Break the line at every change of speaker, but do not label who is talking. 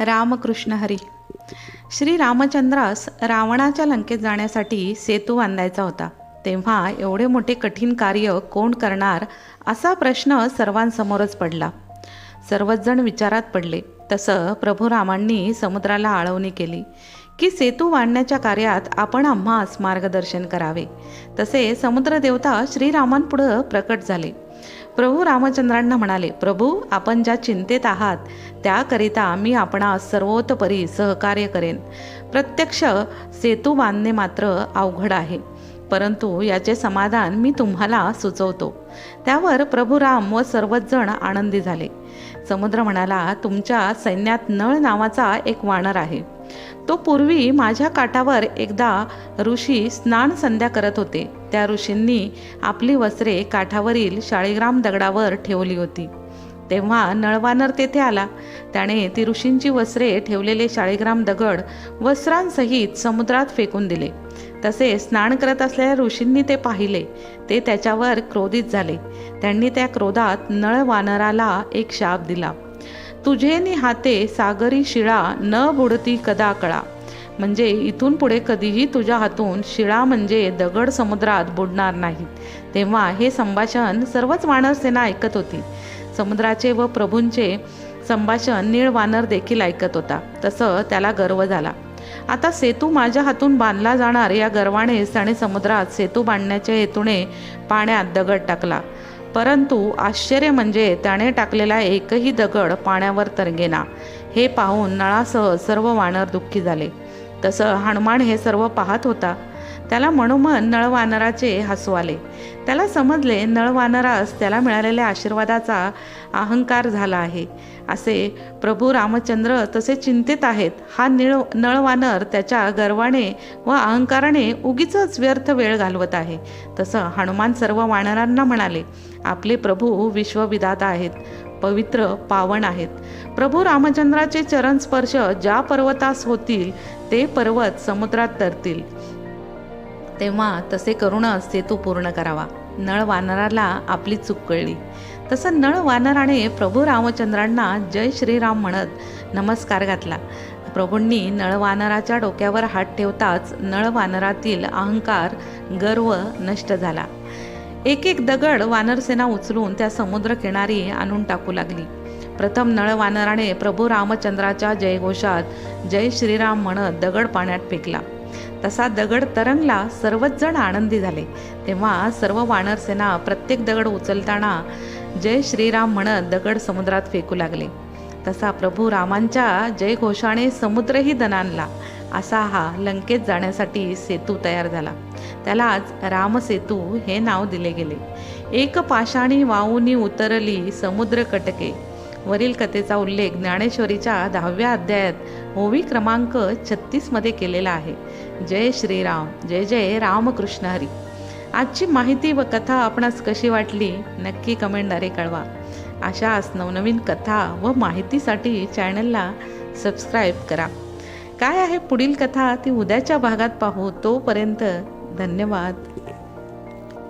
रामकृष्ण हरी. श्री रामचंद्रास रावणाच्या लंकेत जाण्यासाठी सेतू बांधायचा होता. तेव्हा एवढे मोठे कठीण कार्य कोण करणार असा प्रश्न सर्वांसमोरच पडला. सर्वच जण विचारात पडले. तसं प्रभू रामांनी समुद्राला आळवणी केली की सेतू बांधण्याच्या कार्यात आपण आम्हास मार्गदर्शन करावे. तसे समुद्रदेवता श्रीरामांपुढं प्रकट झाले. प्रभू रामचंद्रांना म्हणाले प्रभू आपण ज्या चिंतेत आहात त्याकरिता मी आपणास सर्वोतपरी सहकार्य करेन. प्रत्यक्ष सेतू बांधणे मात्र अवघड आहे. परंतु याचे समाधान मी तुम्हाला सुचवतो. त्यावर प्रभू राम व सर्वच जण आनंदी झाले. समुद्र म्हणाला तुमच्या सैन्यात नळ नावाचा एक वानर आहे. तो पूर्वी माझ्या काठावर एकदा ऋषी स्नान संध्या करत होते. त्या ऋषींनी आपली वस्त्रे काठावरील शाळीग्राम दगडावर ठेवली होती. तेव्हा नळवानर तेथे आला. त्याने ती ऋषींची वस्त्रे ठेवलेले शाळीग्राम दगड वस्त्रांसहित समुद्रात फेकून दिले. तसे स्नान करत असलेल्या ऋषींनी ते पाहिले. ते त्याच्यावर क्रोधित झाले. त्यांनी त्या क्रोधात नळवानराला एक शाप दिला. तुझे निहाते सागरी शिळा न बुडती कदा कळा. म्हणजे इथून पुढे कधीही तुझ्या हातून शिळा म्हणजे दगड समुद्रात बुडणार नाहीत तेव्हा हे संभाषण सर्वच वानरसेना ऐकत होती. समुद्राचे व प्रभूंचे संभाषण नीळ वानर देखील ऐकत होता. तसं त्याला गर्व झाला. आता सेतू माझ्या हातून बांधला जाणार या गर्वानेच त्याने समुद्रात सेतू बांधण्याच्या हेतूने पाण्यात दगड टाकला. परंतु आश्चर्य म्हणजे त्याने टाकलेला एकही दगड पाण्यावर तरंगेना. हे पाहून नळासह सर्व वानर दुःखी झाले. तसं हनुमान हे सर्व पाहत होता. त्याला मनोमन नळवानराचे हसू आले. त्याला समजले नळवानरास त्याला मिळालेल्या आशीर्वादाचा अहंकार झाला आहे. असे प्रभू रामचंद्र तसे चिंतित आहेत. हा निळ नळवानर त्याच्या गर्वाने व अहंकाराने उगीच व्यर्थ वेळ घालवत आहे. तसं हनुमान सर्व वानरांना म्हणाले आपले प्रभू विश्वविदाता आहेत. पवित्र पावन आहेत. प्रभू रामचंद्राचे चरण स्पर्श ज्या पर्वतास होतील ते पर्वत समुद्रात तरतील. तेव्हा तसे करूनच सेतू पूर्ण करावा. नळ वानराला आपली चूक कळली. तसं नळ वानराने प्रभू रामचंद्रांना जय श्रीराम म्हणत नमस्कार घातला. प्रभूंनी नळवानराच्या डोक्यावर हात ठेवताच नळवानरातील अहंकार गर्व नष्ट झाला. एक एक दगड वानरसेना उचलून त्या समुद्र किनारी आणून टाकू लागली. प्रथम नळवानराने प्रभू रामचंद्राच्या जयघोषात जय श्रीराम म्हणत दगड पाण्यात फेकला. तसा दगड तरंगला सर्वच जण आनंदी झाले. तेव्हा सर्व वानरसेना प्रत्येक दगड उचलताना जय श्रीराम म्हणत दगड समुद्रात फेकू लागले. तसा प्रभू रामांच्या जयघोषाने समुद्रही दणानला असा हा लंकेत जाण्यासाठी सेतू तयार झाला. त्यालाच रामसेतू हे नाव दिले गेले. एक पाषाणी वाऊनी उतरली समुद्र कटके. वरील कथेचा उल्लेख ज्ञानेश्वरीच्या दहाव्या अध्यायात ओवी क्रमांक छत्तीसमध्ये केलेला आहे. जय श्रीराम जय जय रामकृष्ण हरी. आजची माहिती व कथा आपणास कशी वाटली नक्की कमेंटद्वारे कळवा. अशाच नवनवीन कथा व माहितीसाठी चॅनलला सबस्क्राईब करा. काय आहे पुढील कथा? ती उद्याच्या भागात पाहू. तोपर्यंत धन्यवाद.